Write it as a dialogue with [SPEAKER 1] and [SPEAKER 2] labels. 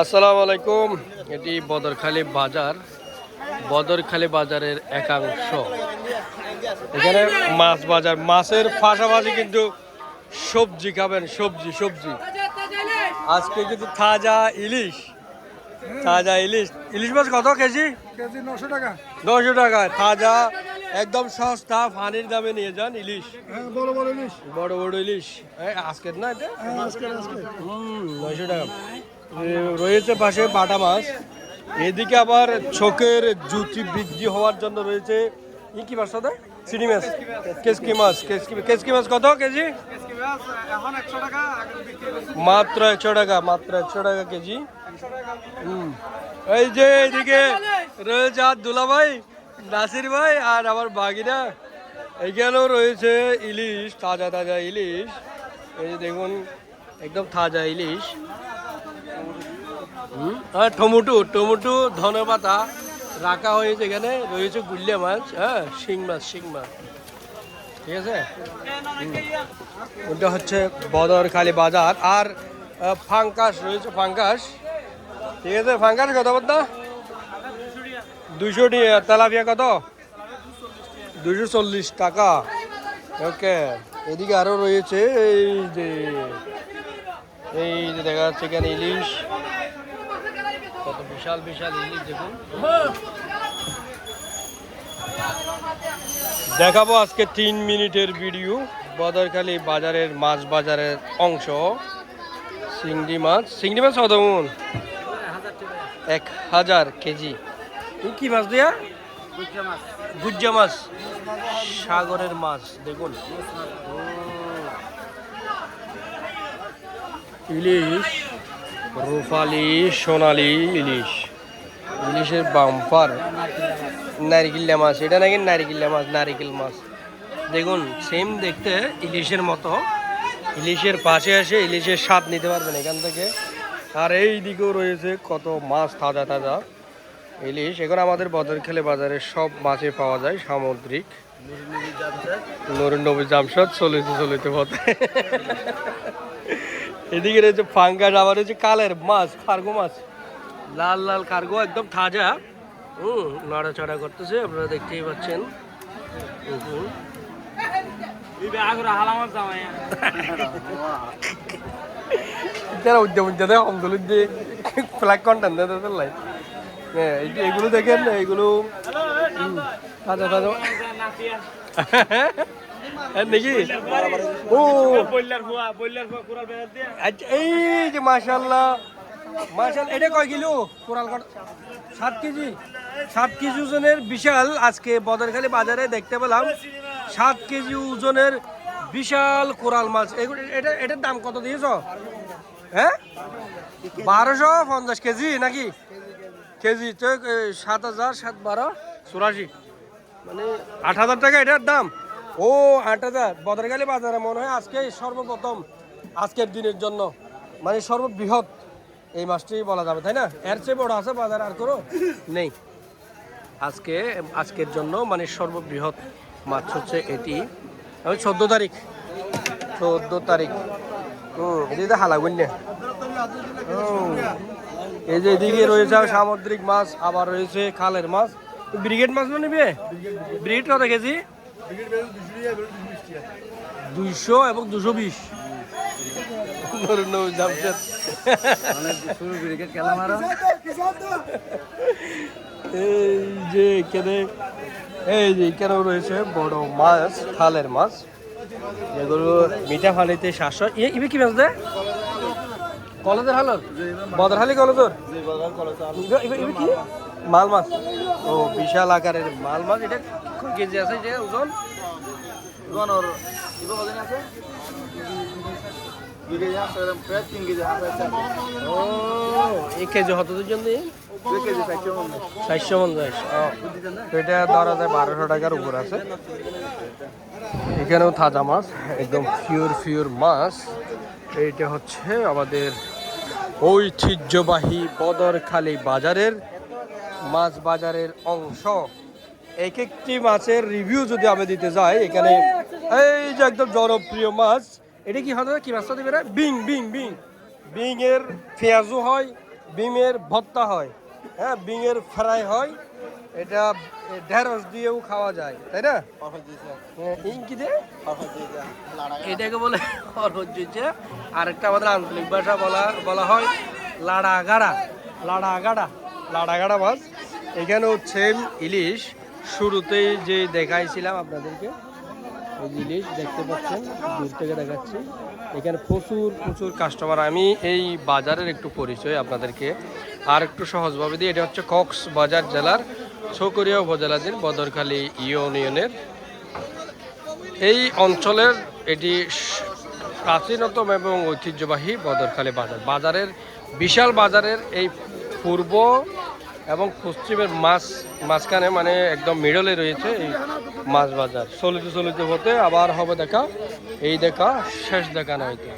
[SPEAKER 1] আসসালামু আলাইকুম এটি বদরখালী বাজার বদরখালী বাজারের একাংশ। এখানে মাছ বাজার মাছের পাশাপাশি কিন্তু সবজি খাবেন সবজি সবজি। আজকে কিন্তু তাজা ইলিশ তাজা ইলিশ। ইলিশ মাছ কত কেজি?
[SPEAKER 2] কেজি নশো টাকা।
[SPEAKER 1] নশো টাকা। তাজা একদম সস্তা পানির দামে নিয়ে যান ইলিশ।
[SPEAKER 2] হ্যাঁ বড় বড় ইলিশ।
[SPEAKER 1] বড় বড় ইলিশ। আজকের না এটা?
[SPEAKER 2] হ্যাঁ
[SPEAKER 1] নয়শো টাকা। রয়েছে পাশে বাটা মাছ। এদিকে আবার চোখের জুতি বৃদ্ধি হওয়ার জন্য রয়েছে, ই কি মাছ দাদা? চিনি মাছ। কেসকি মাছ, কেসকি কেসকি মাছ কত কেজি? মাত্র একশো টাকা, মাত্র একশো টাকা কেজি। এই যে এইদিকে রয়েছে আর দুলা ভাই, নাসির ভাই আর আমার বাগিনা। এইখানেও রয়েছে ইলিশ, তাজা তাজা ইলিশ। এই যে দেখুন, একদম তাজা ইলিশ। আর টমেটো টমেটো ধনে পাতা রাখা হয়েছে এখানে। রয়েছে গুল্লে মাছ হ্যাঁ শিং মাছ শিং মাছ। ঠিক আছে? ওটা হচ্ছে বদরখালি বাজার। আর ফাঙ্কাস রয়েছে ফাঙ্কাস ঠিক আছে ফাঙ্কাস কত বলতো? দুশো তেলাপিয়া কত? দুশো চল্লিশ টাকা। ওকে, এদিকে আরও রয়েছে, এই যে এই যে দেখা যাচ্ছে এখানে ইলিশ। কত বিশাল বিশাল ইলিশ দেখুন। দেখাবো আজকে তিন মিনিটের ভিডিও, বদরখালী বাজারের মাছ বাজারের অংশ। চিংড়ি মাছ চিংড়ি মাছ কত মন? এক হাজার কেজি। কি মাছ দিয়া? গুজ্জা মাছ। সাগরের মাছ, দেখুন। ইলিশ। রূপালি সোনালি, ইলিশ। ইলিশের বাম্পার, নারিকেল মাছ এটা নাকি নারিকেল মাছ নারিকেল মাছ। দেখুন সেম দেখতে ইলিশের মতো। ইলিশের পাশে এসে ইলিশের স্বাদ নিতে পারবেন এখান থেকে। আর এই দিকেও রয়েছে কত মাছ তাজা তাজা। ইলিশ, এখন আমাদের বদরখেলে বাজারে সব মাছে পাওয়া যায়, সামুদ্রিক। নুরুন নবী জামশাদ চলিতে চলিতে পথে। এদিকে রয়েছে ফাঙ্গাস আবার রয়েছে কালের মাছ খারগো মাছ। লাল লাল কার্গো একদম তাজা। হুম নড়াচড়া করতেছে আপনারা দেখতেই পাচ্ছেন। হ্যাঁ এগুলো দেখেন হ্যাঁ, আচ্ছা, এই যে কয় কিলো? সাত কেজি। সাত কেজি ওজনের বিশাল আজকে বদরখালি বাজারে দেখতে পেলাম। সাত কেজি ওজনের বিশাল কোরাল মাছ। এটা এটার দাম কত দিয়েছ? হ্যাঁ? বারোশো পঞ্চাশ কেজি নাকি? কেজি তো সাত হাজার সাত বারো চুরাশি। মানে আট হাজার টাকা এটার দাম। ও আট হাজার বদরখালি বাজারে মনে হয় আজকে সর্বপ্রথম আজকের দিনের জন্য। মানে সর্ববৃহৎ এই মাছটি বলা যাবে, তাই না? এর চেয়ে বড় আছে বাজার, আর কোনো নেই। আজকে, আজকের জন্য মানে সর্ববৃহৎ মাছ হচ্ছে এটি। চোদ্দ তারিখ। চোদ্দ তারিখ। হুম তো হালাগুন না এই যে এদিকে রয়েছে সামুদ্রিক মাছ, আবার রয়েছে খালের মাছ। ব্রিগেড মাছ না নিবে? ব্রিগেড কত কেজি? দুইশো এবং দুশো বিশ। এই যে এখানে এই যে এখানেও রয়েছে বড় মাছ খালের মাছ। যেগুলো মিঠা ফালিতে সাতশো। ইবে কি মাছ দেয় কলেজের হালত বদরহালি কলেজের? ইবে- ইবে- ইবে কি? মাল মাছ ও বিশাল আকারের মাল মাছ এটা কেজি আছে যে ওজন। ও এক কেজি হত জন্য চারশো পঞ্চাশ। এটা ধরা যায় বারোশো টাকার উপর আছে। এখানেও তাজা মাছ একদম পিওর পিওর মাছ। এইটা হচ্ছে আমাদের ঐতিহ্যবাহী বদরখালী বাজারের মাছ বাজারের অংশ। এক একটি মাছের রিভিউ যদি আমি দিতে যাই এখানে এই যে একদম জনপ্রিয় মাছ এটা কি হয় কি মাছটা দিবে বিং বিং বিং বিং। এর পেঁয়াজও হয় বিমের ভত্তা হয়। হ্যাঁ বিমের ফ্রাই হয়। এটা ঢেঁড়স দিয়েও খাওয়া যায় তাই না? হ্যাঁ, ইঙ্কি দিয়ে এটাকে বলে হরজ্জুচে আরেকটা আমাদের আঞ্চলিক ভাষা বলা বলা হয় লাড়া গাড়া লাড়া গাড়া লাড়া গাড়া মাছ। এখানে হচ্ছে ইলিশ। শুরুতেই যে দেখাইছিলাম আপনাদেরকে, এই ইলিশ দেখতে পাচ্ছেন, দূর থেকে দেখাচ্ছি। এখানে প্রচুর প্রচুর কাস্টমার আমি এই বাজারের একটু পরিচয় আপনাদেরকে আর একটু সহজভাবে দিই। এটা হচ্ছে কক্সবাজার জেলার ছকরিয়া উপজেলাধীন বদরখালী ইউনিয়নের। এই অঞ্চলের এটি প্রাচীনতম এবং ঐতিহ্যবাহী বদরখালী বাজার। বাজারের, বিশাল বাজারের এই পূর্ব এবং পশ্চিমের মাছ, মাঝখানে মানে একদম মিডলে রয়েছে এই মাছ বাজার। চলিতে চলিতে হতে আবার হবে দেখা। এই দেখা, শেষ দেখা নয়তো